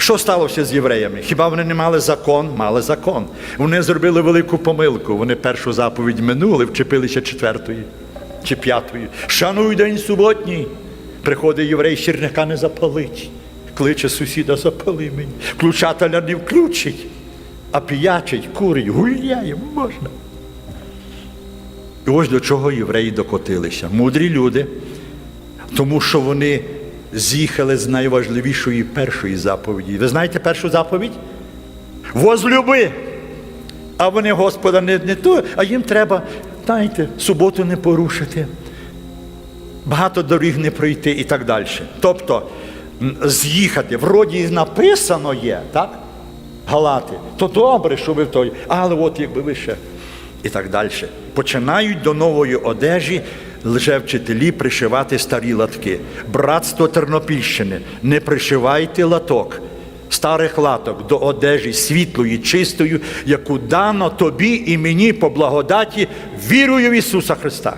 Що сталося з євреями? Хіба вони не мали закон? Мали закон. Вони зробили велику помилку. Вони першу заповідь минули, вчепилися четвертої чи п'ятої. Шануй день суботній. Приходить єврей, сірника не запалить. Кличе сусіда, запали мені. Включателя не включить, а п'ячить, курить, гуляє, можна. І ось до чого євреї докотилися. Мудрі люди, тому що вони з'їхали з найважливішої першої заповіді. Ви знаєте першу заповідь? Возлюби. А вони Господа не, не то, а їм треба, знаєте, суботу не порушити, багато доріг не пройти і так далі. Тобто з'їхати, вроді написано є, так? Галати, то добре, що ви в той, але от якби ви ще і так далі. Починають до нової одежі лжевчителі пришивати старі латки. Братство Тернопільщини, не пришивайте латок. Старих латок до одежі світлої, чистої, яку дано тобі і мені по благодаті вірою в Ісуса Христа.